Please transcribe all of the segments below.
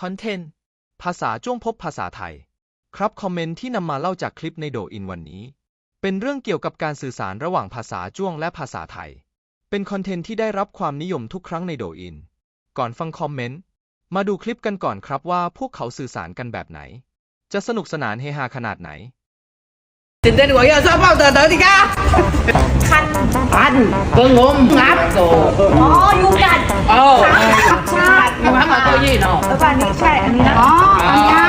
คอนเทนต์ ภาษาจ้วงพบภาษาไทย ครับคอมเมนต์ที่นำมาเล่าจากคลิปในโดอินวันนี้ เป็นเรื่องเกี่ยวกับการสื่อสารระหว่างภาษาจ้วงและภาษาไทย เป็นคอนเทนต์ที่ได้รับความนิยมทุกครั้งในโดอิน ก่อนฟังคอมเมนต์ มาดูคลิปกันก่อนครับว่าพวกเขาสื่อสารกันแบบไหน จะสนุกสนานเฮฮาขนาดไหนตื่นเต้นหัวยอดชอบเป้ต๋อเต๋อดิค่คันปันเปิงงมงัออยุงกัดอ้ใอันนี้นะ อ๋ออันเนี้ย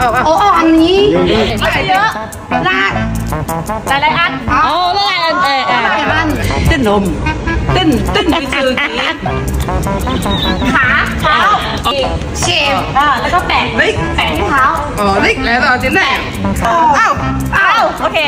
哦哦 โอ้อันนี้ อะไรเยอะ ลาก หลายๆอัน อ๋อลากอันเออเอออัน 哦，真浓，真真你自己。 ขาเท้าอีก เชฟ อ่าแล้วก็แปะ 喂， แปะที่เท้า 哦，你来到现在，哦， เอาโอเค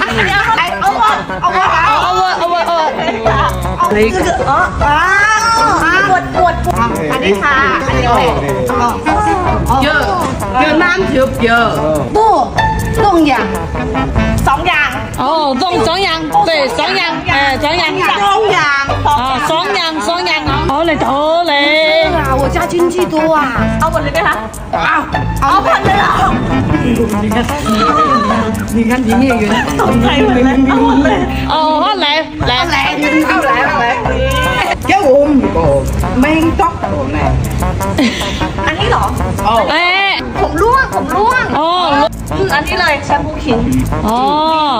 อันนี้เอาเอาหมดเอาหมดเอา เอาเวอร์เอาเวอร์เอาเวอร์ เอา นี่คืออ๋อว้าวปวดปวดปวดอันนี้ขาอันนี้แปะ 有有难就有， ตู้ต้องอย่าง สองอย่าง 哦，中中阳，对，中阳，哎，中阳，สองอย่างสอง 啊，中阳，中阳，好嘞，好嘞，啊我家亲戚多啊 เอาหมดเลยไหมคะ 啊， เอาหมดเลยเหรอ 你看里面有， ตกใจหมดเลยเอาหมดเลย 哦，好来来，来，好来 cái ôm bồ men tóc bồ này อันนี้เหรอ เอ๊ะผมร่วง ผมร่วงโอ้อืมอันนี้เลยแชมพูขิงโอ้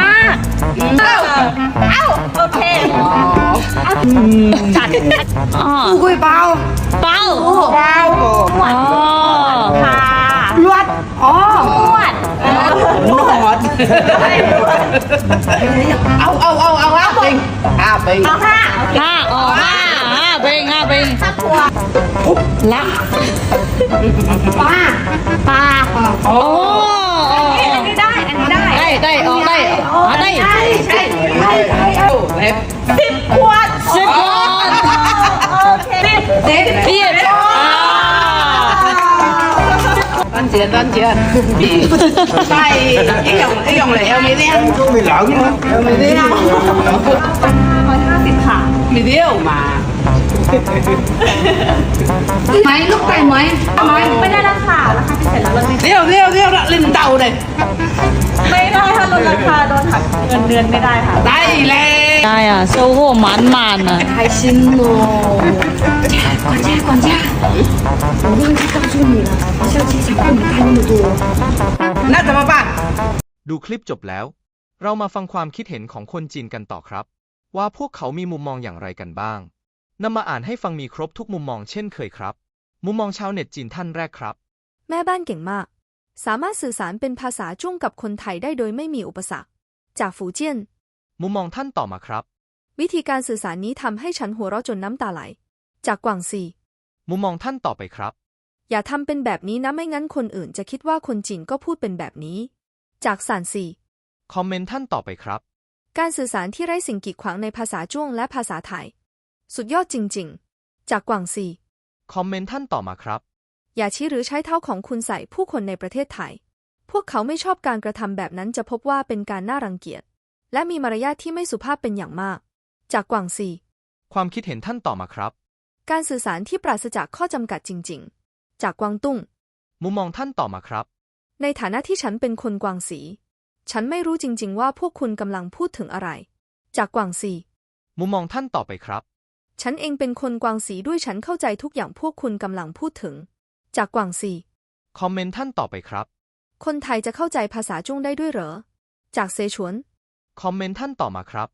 มากเอ้าเอ้าโอเค จัดอ๋อ Ui bao เป้า bao bồ อ๋อ ค่ะ luật ó นวด nó เอาเอาเอาเอาิงห้าปิงห้าห้าอ๋อห้าห้าปิงห้าปิงห้าตัวละปลาปลาโอ้อันนี้ได้อันนี้ได้ได้ได้ออกได้ออกได้ใช่ใช่ใช่สิบขวดสิบขวดสิบสิบ ก 一，啊，单钱单钱，系一样一样嚟，有未啲？都未冷啊！有未啲啊？ ร้อยห้าสิบค่ะ 未啲嘛？ ไหมลูกไก่ไหมไหม ไม่ได้ราคาราคาพิเศษแล้วลด 啲啲啲啦，领导嚟， ไม่ได้ถ้าลดราคาโดนหักเงินเดือนไม่ได้ค่ะ 嚟嚟。 哎呀，收获满满呢。开心哦管家管家我忘记告诉你了小鸡想跟你开那么多那怎么办？ ดูคลิปจบแล้ว เรามาฟังความคิดเห็นของคนจีนกันต่อครับ ว่าพวกเขามีมุมมองอย่างไรกันบ้างนำมาอ่านให้ฟังมีครบทุกมุมมองเช่นเคยครับ มุมมองชาวเน็ตจีนท่านแรกครับ แม่บ้านเก่งมาก สามารถสื่อสารเป็นภาษาจ้วงกับคนไทยได้โดยไม่มีอุปสรรค จากฝูเจี้ยน มุมมองท่านต่อมาครับ วิธีการสื่อสารนี้ทำให้ฉันหัวเราะจนน้ำตาไหล จากกวางซีมุมมองท่านต่อไปครับ อย่าทำเป็นแบบนี้นะไม่งั้นคนอื่นจะคิดว่าคนจีนก็พูดเป็นแบบนี้ จากสานซีคอมเมนต์ท่านต่อไปครับ การสื่อสารที่ไร้สิ่งกีดขวางในภาษาจ้วงและภาษาไทย สุดยอดจริง ๆ จากกวางซีคอมเมนต์ท่านต่อมาครับ อย่าชี้หรือใช้เท้าของคุณใส่ผู้คนในประเทศไทย พวกเขาไม่ชอบการกระทำแบบนั้นจะพบว่าเป็นการน่ารังเกียจ และมีมารยาทที่ไม่สุภาพเป็นอย่างมาก จากกวางซี ความคิดเห็นท่านต่อมาครับ การสื่อสารที่ปราศจากข้อจำกัดจริง ๆ จากกวางตุ้ง มุมมองท่านต่อมาครับ ในฐานะที่ฉันเป็นคนกวางสี ฉันไม่รู้จริง ๆ ว่าพวกคุณกำลังพูดถึงอะไร จากกวางซี มุมมองท่านต่อไปครับ ฉันเองเป็นคนกวางสีด้วยฉันเข้าใจทุกอย่างพวกคุณกำลังพูดถึง จากกวางซี คอมเมนต์ท่านต่อไปครับ คนไทยจะเข้าใจภาษาจ้วงได้ด้วยเหรอ จากเซชวน คอมเมนต์ท่านต่อมาครับ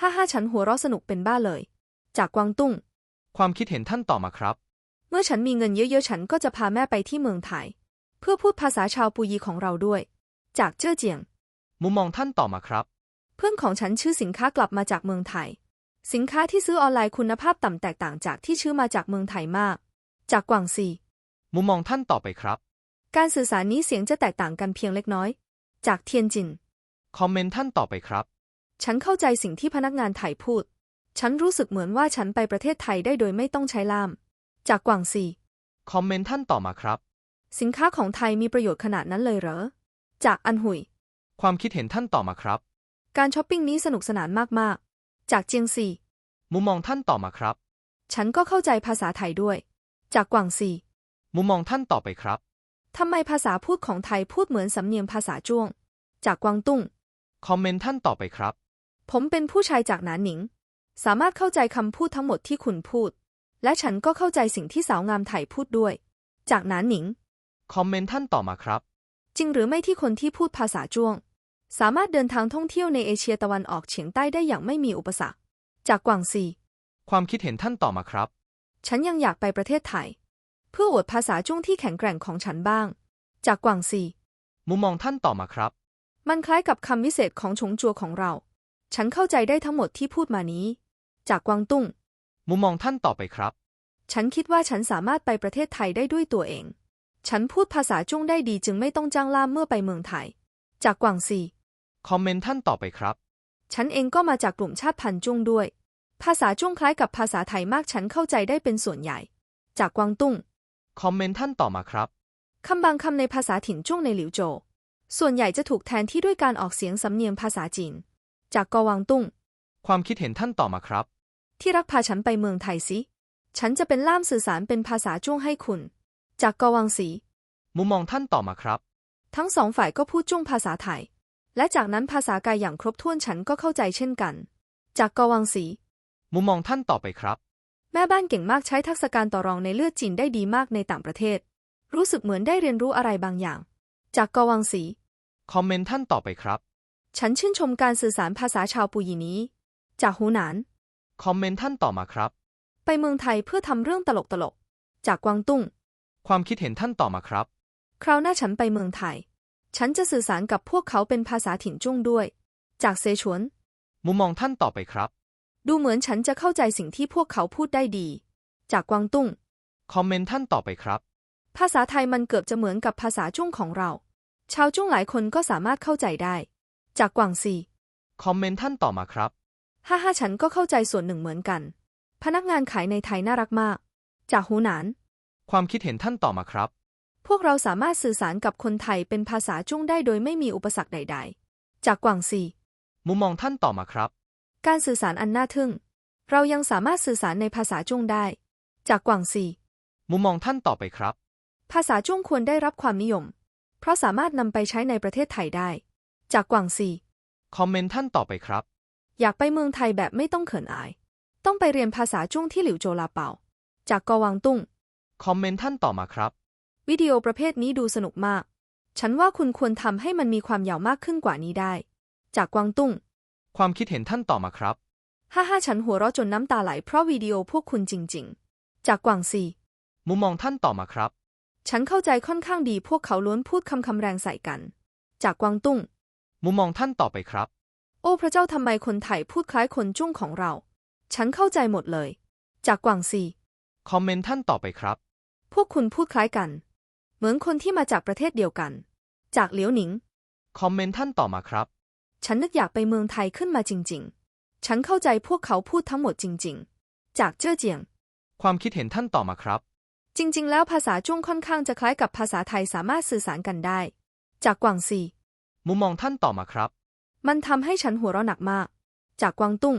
ฮ่าฮ่าฉันหัวเราะสนุกเป็นบ้าเลย จากกวางตุ้ง ความคิดเห็นท่านต่อมาครับ เมื่อฉันมีเงินเยอะๆ ฉันก็จะพาแม่ไปที่เมืองไทย เพื่อพูดภาษาชาวปุยีของเราด้วย จากเจ้อเจียง มุมมองท่านต่อมาครับ เพื่อนของฉันชื่อสินค้ากลับมาจากเมืองไทย สินค้าที่ซื้อออนไลน์คุณภาพต่ำแตกต่างจากที่ชื่อมาจากเมืองไทยมาก จากกวางซี มุมมองท่านต่อไปครับ การสื่อสารนี้เสียงจะแตกต่างกันเพียงเล็กน้อย จากเทียนจิน คอมเมนต์ท่านต่อไปครับ ฉันเข้าใจสิ่งที่พนักงานไทยพูด ฉันรู้สึกเหมือนว่าฉันไปประเทศไทยได้โดยไม่ต้องใช้ล่าม จากกวางซีคอมเมนต์ท่านต่อมาครับ สินค้าของไทยมีประโยชน์ขนาดนั้นเลยเหรอ จากอันหุย ความคิดเห็นท่านต่อมาครับ การช้อปปิ้งนี้สนุกสนานมาก ๆ จากเจียงซี มุมมองท่านต่อมาครับ ฉันก็เข้าใจภาษาไทยด้วย จากกวางซี มุมมองท่านต่อไปครับ ทำไมภาษาพูดของไทยพูดเหมือนสำเนียงภาษาจ้วง จากกวางตุ้ง คอมเมนต์ท่านต่อไปครับ ผมเป็นผู้ชายจากหนานหนิง สามารถเข้าใจคำพูดทั้งหมดที่คุณพูด และฉันก็เข้าใจสิ่งที่สาวงามไทยพูดด้วย จากหนานหนิง คอมเมนต์ท่านต่อมาครับ จริงหรือไม่ที่คนที่พูดภาษาจ้วง สามารถเดินทางท่องเที่ยวในเอเชียตะวันออกเฉียงใต้ได้อย่างไม่มีอุปสรรค จากกวางซี ความคิดเห็นท่านต่อมาครับ ฉันยังอยากไปประเทศไทย เพื่ออวดภาษาจ้วงที่แข็งแกร่งของฉันบ้าง จากกวางซี มุมมองท่านต่อมาครับ มันคล้ายกับคำวิเศษของฉงจัวของเรา ฉันเข้าใจได้ทั้งหมดที่พูดมานี้ จากกวางตุ้ง มุมมองท่านต่อไปครับ ฉันคิดว่าฉันสามารถไปประเทศไทยได้ด้วยตัวเอง ฉันพูดภาษาจ้วงได้ดีจึงไม่ต้องจ้างล่ามเมื่อไปเมืองไทย จากกวางซีคอมเมนต์ท่านต่อไปครับ ฉันเองก็มาจากกลุ่มชาติพันธุ์จ้วงด้วย ภาษาจ้วงคล้ายกับภาษาไทยมากฉันเข้าใจได้เป็นส่วนใหญ่ จากกวางตุ้ง คอมเมนต์ท่านต่อมาครับ คำบางคำในภาษาถิ่นจ้วงในหลิวโจวส่วนใหญ่จะถูกแทนที่ด้วยการออกเสียงสำเนียงภาษาจีน จากกวางตุ้ง ความคิดเห็นท่านต่อมาครับ ที่รักพาฉันไปเมืองไทยสิ ฉันจะเป็นล่ามสื่อสารเป็นภาษาจ้วงให้คุณ จากกวางสี มุมมองท่านต่อมาครับ ทั้งสองฝ่ายก็พูดจ้วงภาษาไทย และจากนั้นภาษากายอย่างครบถ้วนฉันก็เข้าใจเช่นกัน จากกวางสี มุมมองท่านต่อไปครับ แม่บ้านเก่งมากใช้ทักษะการต่อรองในเลือดจีนได้ดีมากในต่างประเทศ รู้สึกเหมือนได้เรียนรู้อะไรบางอย่าง จากกวางสี คอมเมนต์ท่านต่อไปครับ ฉันชื่นชมการสื่อสารภาษาชาวปูยีนี้ จากหูหนาน คอมเมนต์ท่านต่อมาครับ ไปเมืองไทยเพื่อทำเรื่องตลกตลกๆจากกวางตุ้ง ความคิดเห็นท่านต่อมาครับ คราวหน้าฉันไปเมืองไทย ฉันจะสื่อสารกับพวกเขาเป็นภาษาถิ่นจ้วงด้วย จากเซชวน มุมมองท่านต่อไปครับ ดูเหมือนฉันจะเข้าใจสิ่งที่พวกเขาพูดได้ดี จากกวางตุ้ง คอมเมนต์ท่านต่อไปครับ ภาษาไทยมันเกือบจะเหมือนกับภาษาจ้วงของเรา ชาวจ้วงหลายคนก็สามารถเข้าใจได้ จากกวางซีคอมเมนต์ท่านต่อมาครับ ฮ่าฮ่าฉันก็เข้าใจส่วนหนึ่งเหมือนกัน พนักงานขายในไทยน่ารักมาก จากหูหนาน ความคิดเห็นท่านต่อมาครับ พวกเราสามารถสื่อสารกับคนไทยเป็นภาษาจ้วงได้โดยไม่มีอุปสรรคใด ๆ จากกวางซีมุมมองท่านต่อมาครับ การสื่อสารอันน่าทึ่ง เรายังสามารถสื่อสารในภาษาจ้วงได้ จากกวางซีมุมมองท่านต่อไปครับ ภาษาจ้วงควรได้รับความนิยม เพราะสามารถนำไปใช้ในประเทศไทยได้ จากกวางซีคอมเมนต์ท่านต่อไปครับ อยากไปเมืองไทยแบบไม่ต้องเขินอาย ต้องไปเรียนภาษาจ้วงที่หลิวโจลาเปา จากกวางตุ้ง คอมเมนต์ท่านต่อมาครับ วิดีโอประเภทนี้ดูสนุกมาก ฉันว่าคุณควรทำให้มันมีความยาวมากขึ้นกว่านี้ได้ จากกวางตุ้ง ความคิดเห็นท่านต่อมาครับฮ่าฮ่าฉันหัวเราะจนน้ำตาไหลเพราะวิดีโอพวกคุณจริง ๆ จากกวางซีมุมมองท่านต่อมาครับ ฉันเข้าใจค่อนข้างดีพวกเขาล้วนพูดคำคำแรงใส่กัน จากกวางตุ้ง มุมมองท่านต่อไปครับ โอ้พระเจ้าทำไมคนไทยพูดคล้ายคนจ้วงของเรา ฉันเข้าใจหมดเลย จากกวางซีคอมเมนต์ท่านต่อไปครับ พวกคุณพูดคล้ายกัน เหมือนคนที่มาจากประเทศเดียวกัน จากเหลียวหนิง คอมเมนต์ท่านต่อมาครับ ฉันนึกอยากไปเมืองไทยขึ้นมาจริง ๆ ฉันเข้าใจพวกเขาพูดทั้งหมดจริง ๆ จากเจ้อเจียง ความคิดเห็นท่านต่อมาครับ จริง ๆ แล้วภาษาจ้วงค่อนข้างจะคล้ายกับภาษาไทยสามารถสื่อสารกันได้ จากกวางซี มุมมองท่านต่อมาครับ มันทำให้ฉันหัวเราะหนักมาก จากกวางตุ้ง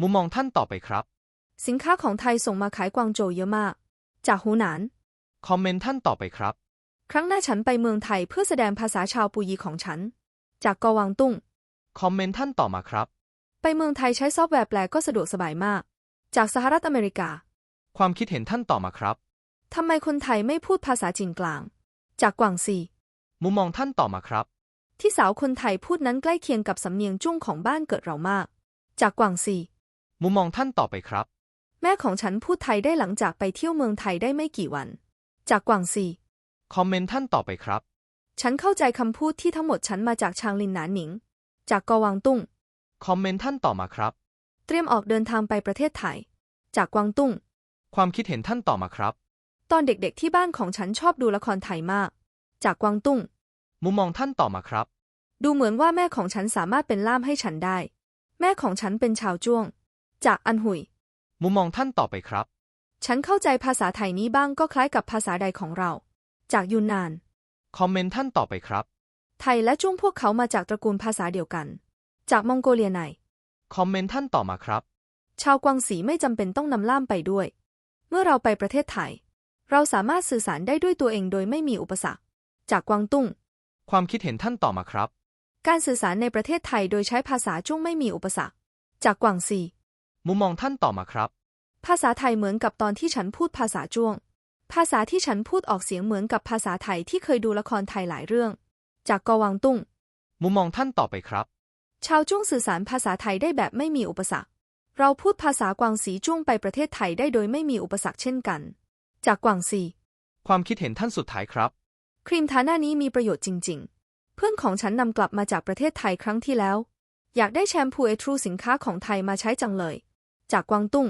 มุมมองท่านต่อไปครับ สินค้าของไทยส่งมาขายกวางโจวเยอะมาก จากหูหนาน คอมเมนต์ท่านต่อไปครับ ครั้งหน้าฉันไปเมืองไทยเพื่อแสดงภาษาชาวปูยีของฉัน จากกวางตุ้ง คอมเมนต์ท่านต่อมาครับ ไปเมืองไทยใช้ซอฟต์แวร์แปลก็สะดวกสบายมาก จากสหรัฐอเมริกา ความคิดเห็นท่านต่อมาครับทำไมคนไทยไม่พูดภาษาจีนกลาง จากกวางซี มุมมองท่านต่อมาครับ ที่สาวคนไทยพูดนั้นใกล้เคียงกับสำเนียงจ้วงของบ้านเกิดเรามาก จากกวางซีมุมมองท่านต่อไปครับ แม่ของฉันพูดไทยได้หลังจากไปเที่ยวเมืองไทยได้ไม่กี่วัน จากกวางซีคอมเมนต์ท่านต่อไปครับ ฉันเข้าใจคำพูดที่ทั้งหมดฉันมาจากชางลินหนานหนิง จากกวางตุ้ง คอมเมนต์ท่านต่อมาครับ เตรียมออกเดินทางไปประเทศไทย จากกวางตุ้ง ความคิดเห็นท่านต่อมาครับ ตอนเด็กๆที่บ้านของฉันชอบดูละครไทยมาก จากกวางตุ้ง มุมมองท่านต่อมาครับ ดูเหมือนว่าแม่ของฉันสามารถเป็นล่ามให้ฉันได้ แม่ของฉันเป็นชาวจ้วง จากอันหุย มุมมองท่านต่อไปครับ ฉันเข้าใจภาษาไทยนี้บ้างก็คล้ายกับภาษาใดของเรา จากยุนนาน คอมเมนต์ท่านต่อไปครับ ไทยและจ้วงพวกเขามาจากตระกูลภาษาเดียวกัน จากมองโกเลียในคอมเมนต์ท่านต่อมาครับ ชาวกวางสีไม่จำเป็นต้องนำล่ามไปด้วย เมื่อเราไปประเทศไทย เราสามารถสื่อสารได้ด้วยตัวเองโดยไม่มีอุปสรรค จากกวางตุ้ง ความคิดเห็นท่านต่อมาครับ การสื่อสารในประเทศไทยโดยใช้ภาษาจ้วงไม่มีอุปสรรค จากกวางซีมุมมองท่านต่อมาครับ ภาษาไทยเหมือนกับตอนที่ฉันพูดภาษาจ้วง ภาษาที่ฉันพูดออกเสียงเหมือนกับภาษาไทยที่เคยดูละครไทยหลายเรื่อง จากกวางตุ้ง มุมมองท่านต่อไปครับ ชาวจ้วงสื่อสารภาษาไทยได้แบบไม่มีอุปสรรค เราพูดภาษากวางสีจ้วงไปประเทศไทยได้โดยไม่มีอุปสรรคเช่นกัน จากกวางซีความคิดเห็นท่านสุดท้ายครับ ครีมทาหน้านี้มีประโยชน์จริง ๆ เพื่อนของฉันนำกลับมาจากประเทศไทยครั้งที่แล้ว อยากได้แชมพูเอทรูสินค้าของไทยมาใช้จังเลย จากกวางตุ้ง